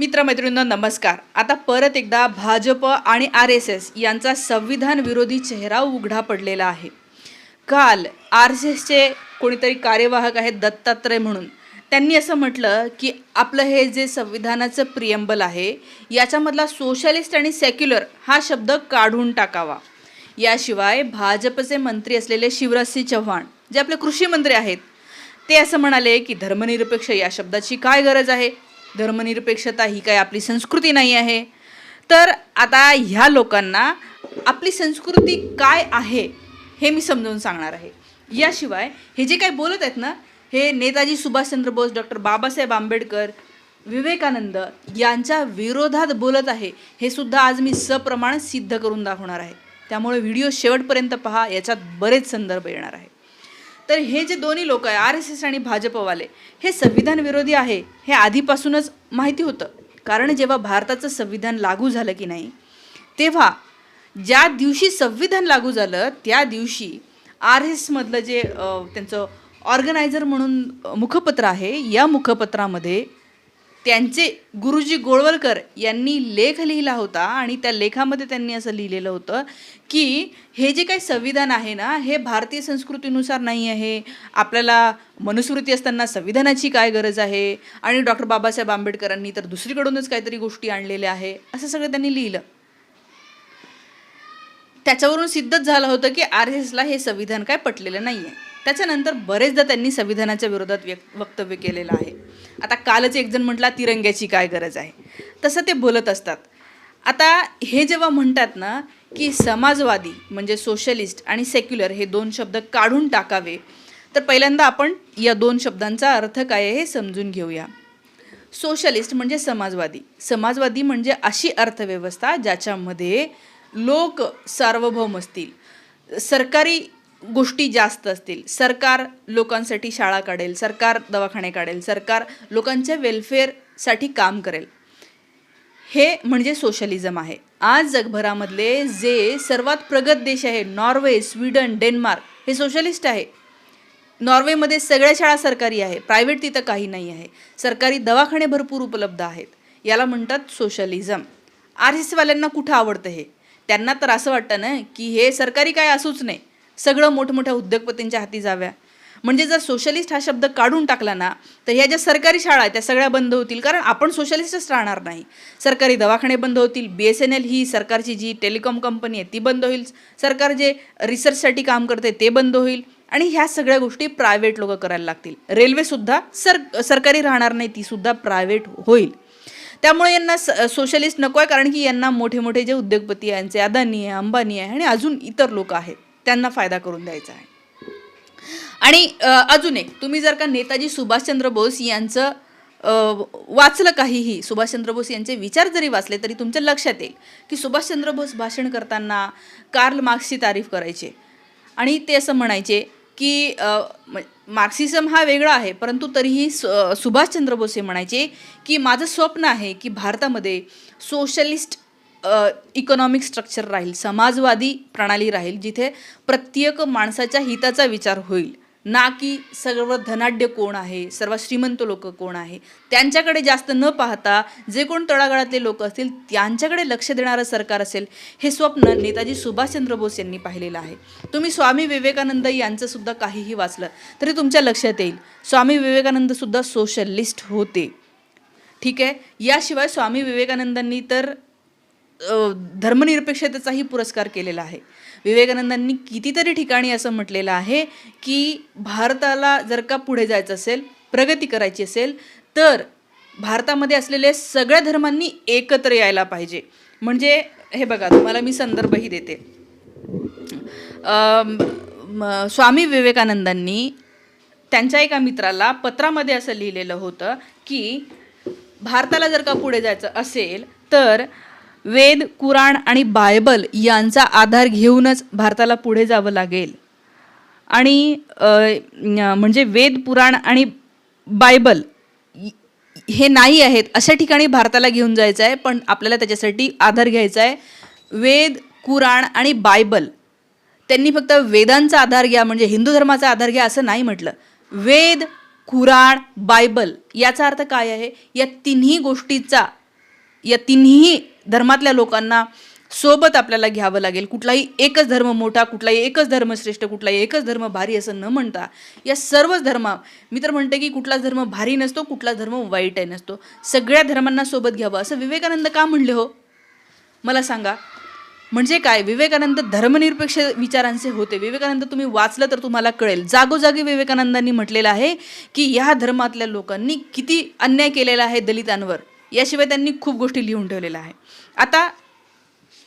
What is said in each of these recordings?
मित्रमैत्रिणींनो नमस्कार. आता परत एकदा भाजप आणि आर एस एस यांचा संविधान विरोधी चेहरा उघडा पडलेला आहे. काल आर एस एसचे कोणीतरी कार्यवाहक आहेत दत्तात्रय म्हणून. त्यांनी असं म्हटलं की आपलं हे जे संविधानाचं प्रियंबल आहे याच्यामधला सोशलिस्ट आणि सेक्युलर हा शब्द काढून टाकावा. याशिवाय भाजपचे मंत्री असलेले शिवराजसिंह चव्हाण जे आपले कृषी मंत्री आहेत ते असं म्हणाले की धर्मनिरपेक्ष या शब्दाची काय गरज आहे? धर्मनिरपेक्षता ही काय आपली संस्कृती नाही आहे. तर आता ह्या लोकांना आपली संस्कृती काय आहे हे मी समजावून सांगणार आहे. याशिवाय हे जे काही बोलत आहेत ना हे नेताजी सुभाषचंद्र बोस डॉक्टर बाबासाहेब आंबेडकर विवेकानंद यांच्या विरोधात बोलत आहे हे सुद्धा आज मी सप्रमाण सिद्ध करून दाखवणार आहे. त्यामुळे व्हिडिओ शेवटपर्यंत पहा याच्यात बरेच संदर्भ येणार आहे तर हे जे दोन्ही लोक आहे आर एस एस आणि भाजपवाले हे संविधान विरोधी आहे हे आधीपासूनच माहिती होतं. कारण जेव्हा भारताचं संविधान लागू झालं की नाही तेव्हा ज्या दिवशी संविधान लागू झालं त्या दिवशी आर एस एसमधलं जे त्यांचं ऑर्गनायझर म्हणून मुखपत्र आहे या मुखपत्रामध्ये त्यांचे गुरुजी गोळवलकर यांनी लेख लिहिला होता आणि त्या लेखामध्ये त्यांनी असं लिहिलेलं होतं की हे जे काही संविधान आहे ना हे भारतीय संस्कृतीनुसार नाही आहे. आपल्याला मनुस्मृती असताना संविधानाची काय गरज आहे? आणि डॉक्टर बाबासाहेब आंबेडकरांनी तर दुसरीकडूनच काहीतरी गोष्टी आणलेल्या आहे. असं सगळं त्यांनी लिहिलं. त्याच्यावरून सिद्धच झालं होतं की आर एसला हे संविधान काय पटलेलं नाही आहे त्याच्यानंतर बरेचदा त्यांनी संविधानाच्या विरोधात व्यक् वक्तव्य केलेलं आहे. आता कालच एकजण म्हटला तिरंग्याची काय गरज आहे? तसं ते बोलत असतात. आता हे जेव्हा म्हणतात ना की समाजवादी म्हणजे सोशलिस्ट आणि सेक्युलर हे दोन शब्द काढून टाकावे तर पहिल्यांदा आपण या दोन शब्दांचा अर्थ काय आहे हे समजून घेऊया. सोशलिस्ट म्हणजे समाजवादी. समाजवादी म्हणजे अशी अर्थव्यवस्था ज्याच्यामध्ये लोक सार्वभौम असतील. सरकारी गोष्टी जास्त असतील. सरकार लोकांसाठी शाळा काढेल सरकार दवाखाने काढेल सरकार लोकांच्या वेलफेअरसाठी काम करेल. हे म्हणजे सोशलिझम आहे. आज जगभरामधले जे सर्वात प्रगत देश आहे नॉर्वे स्वीडन डेन्मार्क हे सोशलिस्ट आहे. नॉर्वेमध्ये सगळ्या शाळा सरकारी आहे प्रायव्हेट तिथं काही नाही आहे. सरकारी दवाखाने भरपूर उपलब्ध आहेत. याला म्हणतात सोशलिझम आर एस वाल्यांना कुठं आवडतं हे? त्यांना तर असं वाटतं ना की हे सरकारी काय असूच नाही सगळं मोठमोठ्या उद्योगपतींच्या हाती जाव्या. म्हणजे जर सोशलिस्ट हा शब्द काढून टाकला ना तर ह्या ज्या सरकारी शाळा आहेत त्या सगळ्या बंद होतील. कारण आपण सोशलिस्टच राहणार नाही. सरकारी दवाखाने बंद होतील बी एस एन एल ही सरकारची जी टेलिकॉम कंपनी आहे ती बंद होईल. सरकार जे रिसर्चसाठी काम करते ते बंद होईल. आणि ह्या सगळ्या गोष्टी प्रायव्हेट लोक करायला लागतील. रेल्वेसुद्धा सर सरकारी राहणार नाही तीसुद्धा प्रायव्हेट होईल. त्यामुळे यांना स सोशलिस्ट नको आहे कारण की यांना मोठे मोठे जे उद्योगपती आहे यांचे अदानी आहे अंबानी आहे आणि अजून इतर लोक आहेत. त्यांना फायदा करून द्यायचा आहे. आणि अजून एक तुम्ही जर का नेताजी सुभाषचंद्र बोस यांचं वाचलं काहीही सुभाषचंद्र बोस यांचे विचार जरी वाचले तरी तुमच्या लक्षात येईल की सुभाषचंद्र बोस भाषण करताना कार्ल मार्क्सची तारीफ करायचे. आणि ते असं म्हणायचे की म- मार्क्सिझम हा वेगळा आहे परंतु तरीही सुभाषचंद्र बोस हे म्हणायचे की माझं स्वप्न आहे की भारतामध्ये सोशलिस्ट इकॉनॉमिक स्ट्रक्चर राहील समाजवादी प्रणाली राहील जिथे प्रत्येक माणसाच्या हिताचा विचार होईल. ना की सर्व धनाढ्य कोण आहे सर्व श्रीमंत लोक कोण आहे त्यांच्याकडे जास्त न पाहता जे कोण तळागाळातले लोक असतील त्यांच्याकडे लक्ष देणारं सरकार असेल हे स्वप्न नेताजी सुभाषचंद्र बोस यांनी पाहिलेलं आहे. तुम्ही स्वामी विवेकानंद यांचंसुद्धा काहीही वाचलं तरी तुमच्या लक्षात येईल स्वामी विवेकानंदसुद्धा सोशलिस्ट होते. ठीक आहे? याशिवाय स्वामी विवेकानंदांनी तर धर्मनिरपेक्षतेचाही पुरस्कार केलेला आहे. विवेकानंदांनी कितीतरी ठिकाणी असं म्हटलेलं आहे की भारताला जर का पुढे जायचं असेल प्रगती करायची असेल तर भारतामध्ये असलेल्या सगळ्या धर्मांनी एकत्र यायला पाहिजे. म्हणजे हे बघा तुम्हाला मी संदर्भही देते. स्वामी विवेकानंदांनी त्यांच्या एका मित्राला पत्रामध्ये असं लिहिलेलं होतं की भारताला जर का पुढे जायचं असेल तर वेद कुराण आणि बायबल यांचा आधार घेऊनच भारताला पुढे जावं लागेल. आणि म्हणजे वेद पुराण आणि बायबल हे नाही आहेत अशा ठिकाणी भारताला घेऊन जायचं आहे पण आपल्याला त्याच्यासाठी आधार घ्यायचा आहे. वेद कुराण आणि बायबल त्यांनी फक्त वेदांचा आधार घ्या म्हणजे हिंदू धर्माचा आधार घ्या असं नाही म्हटलं. वेद कुराण बायबल याचा अर्थ काय आहे? या तिन्ही गोष्टीचा या तिन्ही धर्मातल्या लोकांना सोबत आपल्याला घ्यावं लागेल. कुठलाही एकच धर्म मोठा कुठलाही एकच धर्म श्रेष्ठ कुठलाही एकच धर्म भारी असं न म्हणता या सर्वच धर्म मी तर म्हणते की कुठलाच धर्म भारी नसतो कुठलाच धर्म वाईट आहे नसतो. सगळ्या धर्मांना सोबत घ्यावं असं विवेकानंद का म्हणले हो? मला सांगा. म्हणजे काय? विवेकानंद धर्मनिरपेक्ष विचारांचे होते. विवेकानंद तुम्ही वाचलं तर तुम्हाला कळेल. जागोजागी विवेकानंदांनी म्हटलेलं आहे की या धर्मातल्या लोकांनी किती अन्याय केलेला आहे दलितांवर. याशिवाय त्यांनी खूप गोष्टी लिहून ठेवलेल्या आहे आता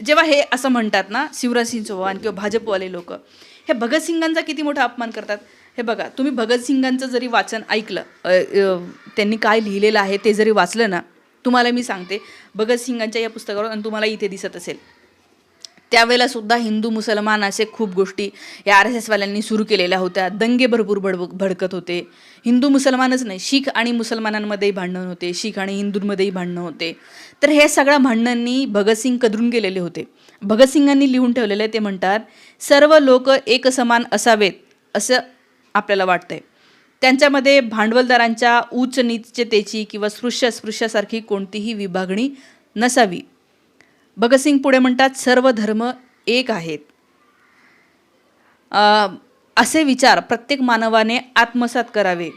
जेव्हा हे असं म्हणतात ना शिवराजसिंग चौहान किंवा भाजपवाले लोक हे भगतसिंगांचा किती मोठा अपमान करतात? हे बघा तुम्ही भगतसिंगांचं जरी वाचन ऐकलं त्यांनी काय लिहिलेलं आहे ते जरी वाचलं ना तुम्हाला मी सांगते भगतसिंगांच्या या पुस्तकावर आणि तुम्हाला इथे दिसत असेल. त्यावेळेला सुद्धा हिंदू मुसलमान असे खूप गोष्टी या आर एस एसवाल्यांनी सुरू केलेल्या होत्या. दंगे भरपूर भड भडकत होते. हिंदू मुसलमानच नाही शीख आणि मुसलमानांमध्येही भांडण होते. शीख आणि हिंदूंमध्येही भांडणं होते. तर हे सगळ्या भांडणांनी भगतसिंग कदरून गेलेले होते. भगतसिंगांनी लिहून ठेवलेले ते म्हणतात सर्व लोक एकसमान असावेत असं आपल्याला वाटतंय. त्यांच्यामध्ये भांडवलदारांच्या उच्च नीचतेची किंवा स्पृश्य अस्पृश्यासारखी कोणतीही विभागणी नसावी. भगतसिंग पुढे म्हणतात सर्व धर्म एक आहेत. असे विचार प्रत्येक मानवाने आत्मसात करावे.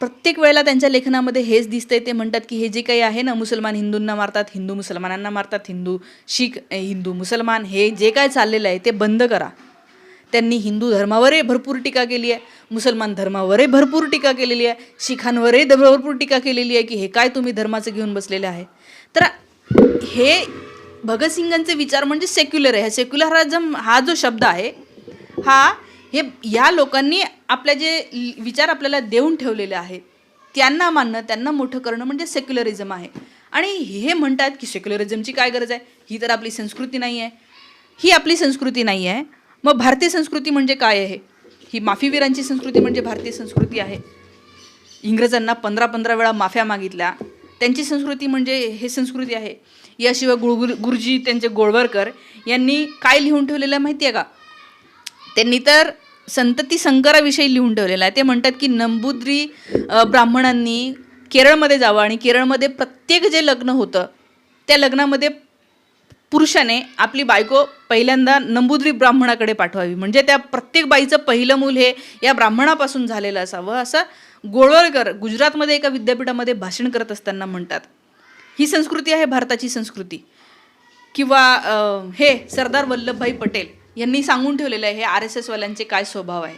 प्रत्येक वेळेला त्यांच्या लेखनामध्ये हेच दिसतंय ते म्हणतात की हे जे काही आहे ना मुसलमान हिंदूंना मारतात हिंदू मुसलमानांना मारतात हिंदू शीख हिंदू मुसलमान हे जे काय चाललेलं आहे ते बंद करा. त्यांनी हिंदू धर्मावरही भरपूर टीका केली आहे मुसलमान धर्मावरही भरपूर टीका केलेली आहे शिखांवरही भरपूर टीका केलेली आहे की हे काय तुम्ही धर्माचं घेऊन बसलेले आहे. तर हे भगतसिंगांचे विचार म्हणजे सेक्युलर आहे. सेक्युलरिझम हा जो शब्द आहे हा हे या लोकांनी आपल्या जे विचार आपल्याला देऊन ठेवलेले आहेत त्यांना मानणं त्यांना मोठं करणं म्हणजे सेक्युलरिझम आहे. आणि हे म्हणतात की सेक्युलरिझमची काय गरज आहे? ही तर आपली संस्कृती नाही आहे. ही आपली संस्कृती नाही आहे. मग भारतीय संस्कृती म्हणजे काय आहे? ही माफीवीरांची संस्कृती म्हणजे भारतीय संस्कृती आहे. इंग्रजांना पंधरा पंधरा वेळा माफ्या मागितल्या. त्यांची संस्कृती म्हणजे हे संस्कृती आहे. याशिवाय गुळगुर गुरुजी त्यांचे गोळवरकर यांनी काय लिहून ठेवलेलं आहे माहिती आहे का? त्यांनी तर संतती संकराविषयी लिहून ठेवलेलं आहे. ते म्हणतात की नंबुद्री ब्राह्मणांनी केरळमध्ये जावं आणि केरळमध्ये प्रत्येक जे लग्न होतं त्या लग्नामध्ये पुरुषाने आपली बायको पहिल्यांदा नंबुद्री ब्राह्मणाकडे पाठवावी. म्हणजे त्या प्रत्येक बाईचं पहिलं मूल हे या ब्राह्मणापासून झालेलं असावं असं गोळवळकर गुजरातमध्ये एका विद्यापीठामध्ये भाषण करत असताना म्हणतात ही संस्कृती आहे भारताची संस्कृती. किंवा हे सरदार वल्लभभाई पटेल यांनी सांगून ठेवलेलं आहे हे आर एस एसवाल्यांचे काय स्वभाव आहे?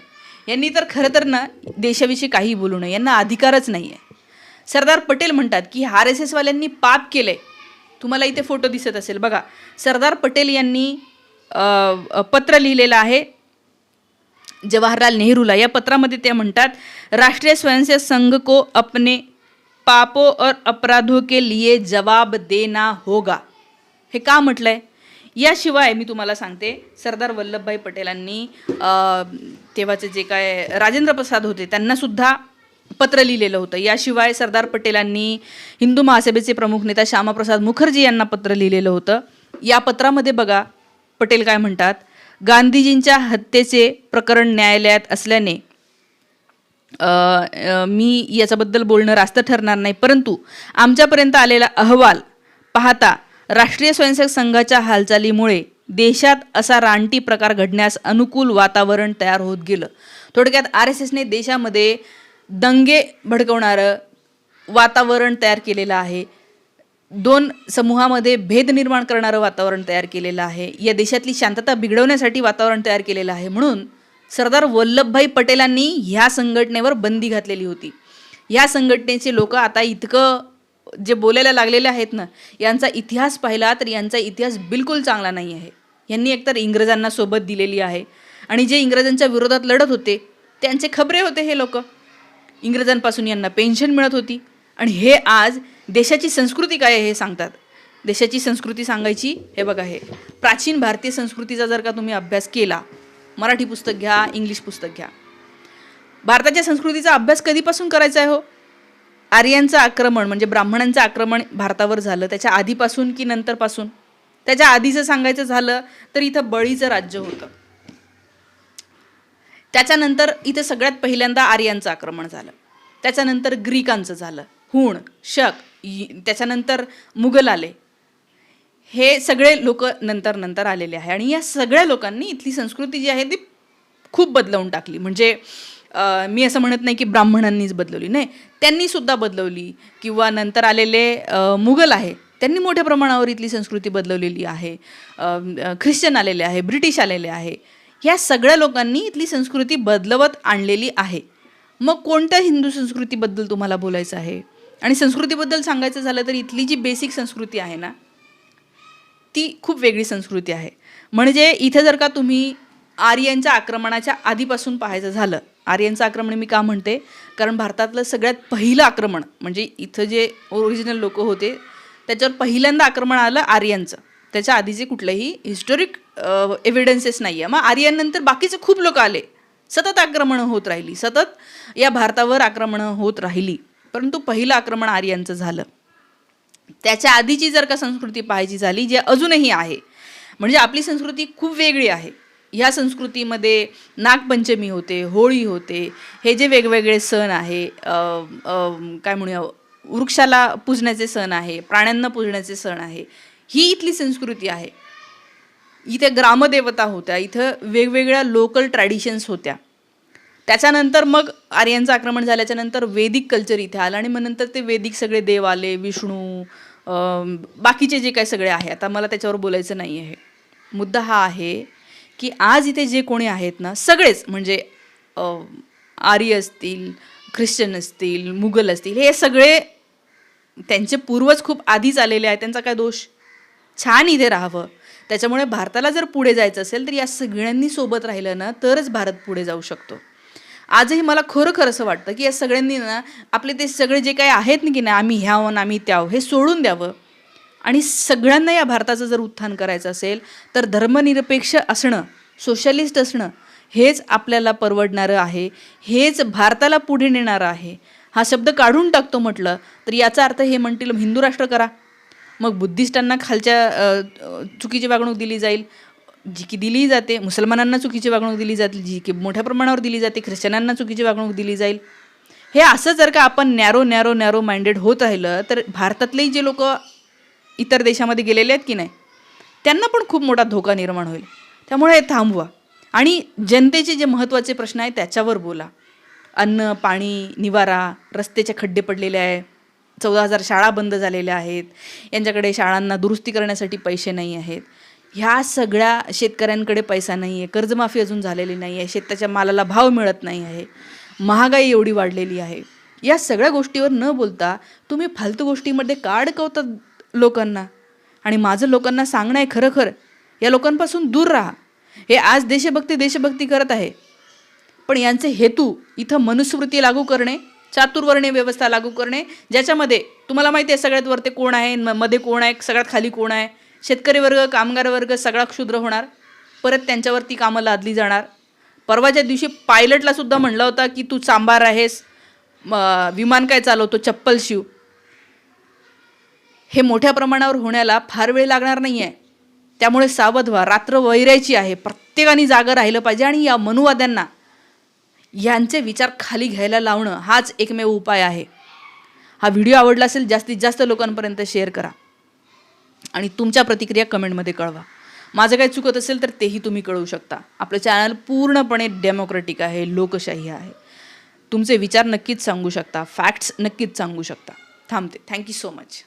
यांनी तर खरं तर ना देशाविषयी काही बोलू नये यांना अधिकारच नाही आहे सरदार पटेल म्हणतात की आर एस एसवाल्यांनी पाप केलं आहे तुम्हाला इथे फोटो दिसत असेल. बघा सरदार पटेल यांनी पत्र लिहिलेलं आहे जवाहरलाल नेहरूला. या पत्रामध्ये ते म्हणतात राष्ट्रीय स्वयंसेवक संघ को अपने पापों और अपराधों के लिए जवाब देना होगा. हे का म्हटलंय? याशिवाय मी तुम्हाला सांगते सरदार वल्लभभाई पटेलांनी तेव्हाचे जे काय राजेंद्र प्रसाद होते त्यांनासुद्धा पत्र लिहिलेलं होतं. याशिवाय सरदार पटेलांनी हिंदू महासभेचे प्रमुख नेता श्यामाप्रसाद मुखर्जी यांना पत्र लिहिलेलं होतं. या पत्रामध्ये बघा पटेल काय म्हणतात गांधीजींच्या हत्येचे प्रकरण न्यायालयात असल्याने मी याच्याबद्दल बोलणं रास्त ठरणार नाही. परंतु आमच्यापर्यंत आलेला अहवाल पाहता राष्ट्रीय स्वयंसेवक संघाच्या हालचालीमुळे देशात असा रानटी प्रकार घडण्यास अनुकूल वातावरण तयार होत गेलं. थोडक्यात आर एस एसने देशामध्ये दंगे भडकवणारं वातावरण तयार केलेलं आहे. दोन समूहामध्ये भेद निर्माण करणारं वातावरण तयार केलेलं आहे. या देशातली शांतता बिघडवण्यासाठी वातावरण तयार केलेलं आहे. म्हणून सरदार वल्लभभाई पटेलांनी ह्या संघटनेवर बंदी घातलेली होती. ह्या संघटनेचे लोक आता इतकं जे बोलायला लागलेले आहेत ना यांचा इतिहास पाहिला तर यांचा इतिहास बिलकुल चांगला नाही आहे. यांनी एकतर इंग्रजांना सोबत दिलेली आहे आणि जे इंग्रजांच्या विरोधात लढत होते त्यांचे खबरे होते हे लोक. इंग्रजांपासून यांना पेन्शन मिळत होती आणि हे आज देशाची संस्कृती काय आहे हे सांगतात. देशाची संस्कृती सांगायची हे बघा हे. प्राचीन भारतीय संस्कृतीचा जर का तुम्ही अभ्यास केला मराठी पुस्तक घ्या इंग्लिश पुस्तक घ्या. भारताच्या संस्कृतीचा अभ्यास कधीपासून करायचा आहे हो? आर्यांचं आक्रमण म्हणजे ब्राह्मणांचं आक्रमण भारतावर झालं त्याच्या आधीपासून की नंतरपासून? त्याच्या आधीचं सांगायचं झालं तर इथं बळीचं राज्य होतं. त्याच्यानंतर इथं सगळ्यात पहिल्यांदा आर्यांचं आक्रमण झालं. त्याच्यानंतर ग्रीकांचं झालं. हुण शक त्याच्यानंतर मुघल आले. हे सगळे लोक नंतर नंतर आलेले आहे. आणि या सगळ्या लोकांनी इथली संस्कृती जी आहे ती खूप बदलवून टाकली. म्हणजे मी असं म्हणत नाही की ब्राह्मणांनीच बदलवली. नाही त्यांनीसुद्धा बदलवली. किंवा नंतर आलेले मुघल आहे त्यांनी मोठ्या प्रमाणावर इथली संस्कृती बदलवलेली आहे. ख्रिश्चन आलेले आहे ब्रिटिश आलेले आहे. ह्या सगळ्या लोकांनी इथली संस्कृती बदलवत आणलेली आहे. मग कोणत्या हिंदू संस्कृतीबद्दल तुम्हाला बोलायचं आहे? आणि संस्कृतीबद्दल सांगायचं झालं तर इथली जी बेसिक संस्कृती आहे ना ती खूप वेगळी संस्कृती आहे. म्हणजे इथे जर का तुम्ही आर्यांच्या आक्रमणाच्या आधीपासून पाहायचं झालं आर्यांचं आक्रमण मी का म्हणते? कारण भारतातलं सगळ्यात पहिलं आक्रमण म्हणजे इथं जे ओरिजिनल लोक होते त्याच्यावर पहिल्यांदा आक्रमण आलं आर्यांचं. त्याच्या आधीचे कुठलेही हिस्टोरिक एव्हिडन्सेस नाही आहे मग आर्यांनंतर बाकीचे खूप लोक आले. सतत आक्रमणं होत राहिली. सतत या भारतावर आक्रमणं होत राहिली. परंतु पहिलं आक्रमण आर्यांचं झालं. त्याच्या आधीची जर का संस्कृती पाहायची झाली जी अजूनही आहे म्हणजे आपली संस्कृती खूप वेगळी आहे. ह्या संस्कृतीमध्ये नागपंचमी होते होळी होते हे जे वेगवेगळे सण आहे काय म्हणूया वृक्षाला पूजण्याचे सण आहे प्राण्यांना पूजण्याचे सण आहे ही इथली संस्कृती आहे. इथे ग्रामदेवता होत्या इथं वेगवेगळ्या लोकल ट्रॅडिशन्स होत्या. त्याच्यानंतर मग आर्यांचं आक्रमण झाल्याच्यानंतर वेदिक कल्चर इथे आलं आणि मग नंतर ते वेदिक सगळे देव आले विष्णू बाकीचे जे काही सगळे आहे. आता मला त्याच्यावर बोलायचं नाही आहे. मुद्दा हा आहे की आज इथे जे कोणी आहेत ना सगळेच म्हणजे आर्य असतील ख्रिश्चन असतील मुघल असतील हे सगळे त्यांचे पूर्वज खूप आधीच आलेले आहेत. त्यांचा काय दोष? छान इथे राहावं. त्याच्यामुळे भारताला जर पुढे जायचं असेल तर या सगळ्यांनी सोबत राहिलं ना तरच भारत पुढे जाऊ शकतो. आजही मला खरोखर असं वाटतं की या सगळ्यांनी ना आपले ते सगळे जे काही आहेत ना की नाही आम्ही ह्यावं आम्ही त्याव हे सोडून द्यावं. आणि सगळ्यांना या भारताचं जर उत्थान करायचं असेल तर धर्मनिरपेक्ष असणं सोशलिस्ट असणं हेच आपल्याला परवडणारं आहे हेच भारताला पुढे नेणारं आहे. हा शब्द काढून टाकतो म्हटलं तर याचा अर्थ हे म्हणतील हिंदू राष्ट्र करा. मग बुद्धिस्टांना खालच्या चुकीची वागणूक दिली जाईल जी की दिली जाते मुसलमानांना चुकीची वागणूक दिली जाते जी की मोठ्या प्रमाणावर दिली जाते ख्रिश्चनांना चुकीची वागणूक दिली जाईल. हे असं जर का आपण नॅरो नॅरो नॅरो माइंडेड होत राहिलं तर भारतातलेही जे लोक इतर देशामध्ये गेलेले आहेत की नाही त्यांना पण खूप मोठा धोका निर्माण होईल. त्यामुळे हे थांबवा. आणि जनतेचे जे महत्त्वाचे प्रश्न आहेत त्याच्यावर बोला. अन्न पाणी निवारा रस्त्याचे खड्डे पडलेले आहे चौदा हजार शाळा बंद झालेल्या आहेत यांच्याकडे शाळांना दुरुस्ती करण्यासाठी पैसे नाही आहेत. ह्या सगळ्या शेतकऱ्यांकडे पैसा नाही आहे कर्जमाफी अजून झालेली नाही आहे शेताच्या मालाला भाव मिळत नाही आहे महागाई एवढी वाढलेली आहे. या सगळ्या गोष्टीवर न बोलता तुम्ही फालतू गोष्टीमध्ये का अडकवता लोकांना. आणि माझं लोकांना सांगणं आहे खरं खरं या लोकांपासून दूर राहा. हे आज देशभक्ती देशभक्ती करत आहे. पण यांचे हेतू इथं मनुस्मृती लागू करणे चातुर्वर्णीय व्यवस्था लागू करणे ज्याच्यामध्ये तुम्हाला माहिती आहे सगळ्यात वरती कोण आहे म- मध्ये कोण आहे सगळ्यात खाली कोण आहे शेतकरी वर्ग कामगार वर्ग सगळा क्षुद्र होणार. परत त्यांच्यावरती कामं लादली जाणार. परवाच्या दिवशी पायलटला सुद्धा म्हणलं होता की तू चांबार आहेस. विमान काय चालवतो? चप्पल शिव. हे मोठ्या प्रमाणावर होण्याला फार वेळ लागणार नाही आहे त्यामुळे सावध व्हा. रात्र वैरायची आहे. प्रत्येकाने जागं राहिलं पाहिजे आणि या मनुवाद्यांना यांचे विचार खाली घ्यायला लावणं हाच एकमेव उपाय आहे. हा व्हिडिओ आवडला असेल जास्तीत जास्त लोकांपर्यंत शेअर करा. आणि तुमच्या प्रतिक्रिया कमेंटमध्ये कळवा. माझं काही चुकत असेल तर तेही तुम्ही कळवू शकता. आपलं चॅनल पूर्णपणे डेमोक्रॅटिक आहे लोकशाही आहे. तुमचे विचार नक्कीच सांगू शकता फॅक्ट्स नक्कीच सांगू शकता. थांबते. Thank you so much